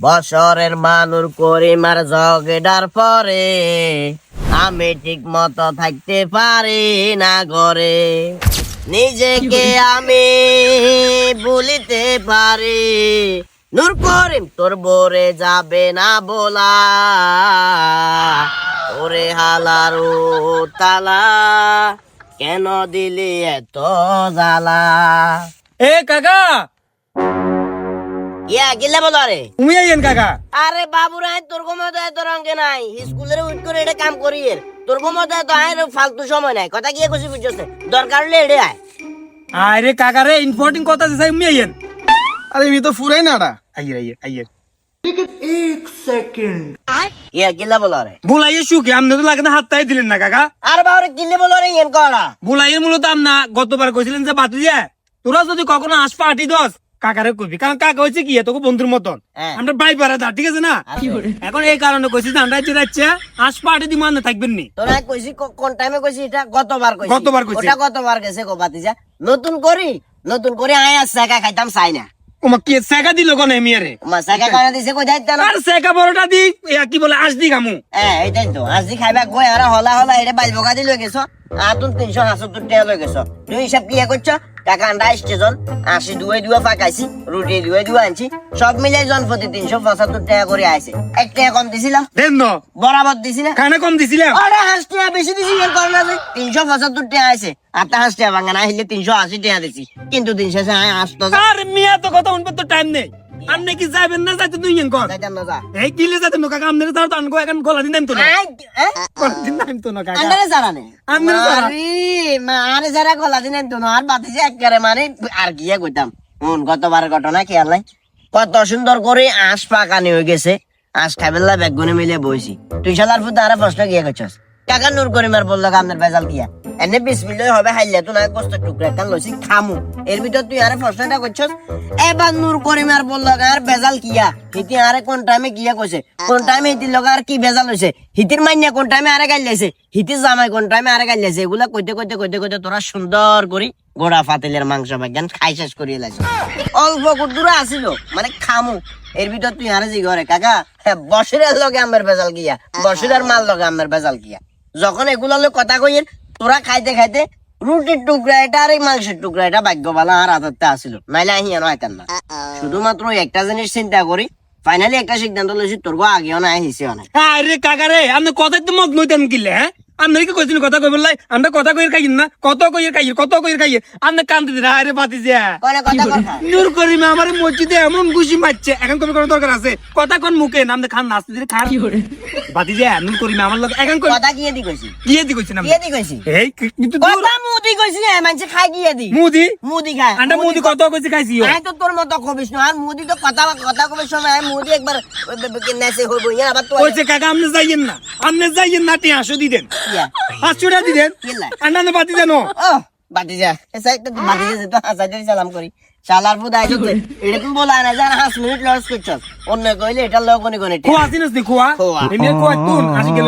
বছরের মানুর করিমার জগেডার পরে আমি ঠিক মতো থাকতে পারি না ঘরে। নিজেকে আমি বলিতে পারি। নূর করিম তোর বরে যাবে না বলা। ওরে হালারু তালা কেন দিলি এত জ্বালা? এ কাকা ইয়া গিলে বলো রে তুমি আইয়েন কাকা। আরে বাবু রায় তোর ক্ষমতা এত রঙে নাই। স্কুলের উইট করে এটা কাম করি এর তোর ক্ষমতা এত আয়ের ফালতু সময় নাই। কথা কি খুশি বুঝছে দরকার হলে এড়ে আয়। আরে কাকা রে ইম্পর্টেন্ট কথা দিছাই তুমি আইয়েন। আরে আমি তো ফুরাই না রা। আইয়ে আইয়ে আইয়ে। ইয়া গিলা বলো রে বুলাইয়ে সুখে আপনি তো লাগে না হাত তাই দিলেন না কাকা। আর বাবুরে গিলে বলো রে ইয়েন করা বুলাইয়ের মূলত আমনা গতবার কইছিলেন যে বাতি যে তোরা যদি কখনো আসপা আটি দশ কাকারে কইবি। কারণ কাকা হচ্ছে কি তোকে বন্ধুর মতন। হ্যাঁ। আমরা বাই পারা দা ঠিক আছে না? এখন এই কারণে কইছি যে আমরা যাচ্ছে আসপা আটি দি মানে থাকবেন নি। তোরা কইছি কোন টাইমে কইছি এটা গতবার কইছি। গতবার কইছি। ওটা গতবার গেছে গো বাতিজা নতুন করি নতুন করে আয় আর সাকা খাইতাম চাই না। ওমা কি সেকা দিল কোন এমিয়ারে মা সাকা খাওয়া দিছে কই যাইতা না? আর সেকা বড়টা দি ইয়া কি বলে আস দি গামু হ্যাঁ এইটাই তো আজি খাইবা গই আর হলা হলা এটা বাইল বকা দি লই গেছো। আতুন তিনশো হাসত্তর টাকা লই গেছো। তুমি হিসাব কি করছ? টাকা আন্ডা স্টেশন আশি দুয়ে দুয়ে পাকাইছি রুটি দুয়ে দুয়ে আনছি। সব মিলাই জন প্রতি তিনশো পঁচাত্তর টাকা করে আইছে। এক টাকা কম দিছিলাম। দেন ন বরাবর দিছি না খানা কম দিছিলাম। আরে হাঁস টাকা বেশি দিছি এর কারণে আছে তিনশো পঁচাত্তর টাকা আইছে। আটটা হাঁস টাকা ভাঙা না হইলে তিনশো আশি টাকা দিছি। কিন্তু দিন শেষে আয় আসতো আর মিয়া তো কথা শুনবে তো টাইম নেই। আপনি কি যাবেন না যাইতে তুই ইয়েন কর? যাইতাম না যা। এই কিলে যাইতে নো কাকা আমনের তার তো আনকো এখন গলা দিন তো না গলা দিন নাম তো না কাকা আন্ডারে জানানে আন্ডারে জানা। মারি মারে যারা গলা দিন দিনে তো না আর বাতিছে একবারে মানে আর গিয়ে কইতাম। হুন গতবার ঘটনা খেয়াল নাই? কত সুন্দর করে আঁশ পাকানি হয়ে গেছে। আঁশ খাইবেলা বেগুনে মিলে বইছি। তুই শালার ফুতে আরে প্রশ্ন গিয়ে করছস। কাকা নূর করিমার বলল আপনার বেজাল দিয়া এনে বিশ মিলিয়ন হবে, হাইলে তো না কষ্ট টুকরা একটা লইছি খামু। এর ভিতর তুই আরে প্রশ্নটা করছস এবার নূর করিমার বলল আর বেজাল কিয়া। হিতি আরে কোন টাইমে কিয়া কইছে কোন টাইমে হিতির লগে আর কি বেজাল হইছে হিতির মাইনা কোন টাইমে আরে গাইলাইছে হিতির জামাই কোন টাইমে আরে গাইলাইছে এগুলা কইতে কইতে কইতে কইতে তোরা সুন্দর করি গোড়া ফাতিলের মাংস বাগান খাই শেষ করিয়ে লাগছে অল্প কুটুরা আসিল মানে খামু। এর ভিতর তুই আরে জি ঘরে কাকা বসিরের লগে আমার বেজাল গিয়া বসিরের মাল লগে আমার বেজাল গিয়া যখন এগুলা কথা কইয়ের তোরা খাইতে খাইতে রুটির টুকরা এটা আর এই মাংসের টুকরা এটা ভাগ্যবালা আর আদরতে আসিল। নাইলে আহিয়া নয় না। শুধুমাত্র একটা জিনিস চিন্তা করি ফাইনালি একটা সিদ্ধান্ত লইছি তোর আগে আগেও নাই আহিছে অনেক আরে কাকা রে আপনি কথা তো মত নইতাম কিলে হ্যাঁ? আপনার কি কইছেন কথা কইবেন লাই আমরা কথা কইর খাইন না কত কইর খাইর কত কইর খাইর আপনি কান্দে দিন আরে বাতি যা কনে কথা কথা নূর করিম আমার মসজিদে এমন ঘুষি মারছে এখন কবে কোনো দরকার আছে কথা কোন মুখে নামতে খান নাচতে দিলে খান বাতি যা নূর করিম আমার লোক এখন কথা কিয়ে দি কইছি গিয়ে দি কইছেন আপনি কিয়ে দি কইছি এই কিন্তু কথা মুদি কইছি না মানুষে খাই গিয়ে দি মুদি মুদি খায় আন্ডা মুদি কত কইছে খাইছি। আই তো তোর মতো কবিস না আর মুদি তো কথা কথা কবিস সময় আই মুদি একবার নেছে হইব ইয়া আবার তো কইছে কাকা আপনি যাইয়েন না আপনি যাইয়েন না টি আসো দিদেন দিদেন? বাতি দেন ও বাটি যা এসা একটা তো বাটি যা তো সালাম করি শালার বুদ আইছো এটা তুমি বলা না জান হাস মিনিট লস করছস অন্য কইলে এটা লগনি কোনি কোনি খোয়া চিনিস নি খোয়া খোয়া। এমনি খোয়া তুন আসি গেল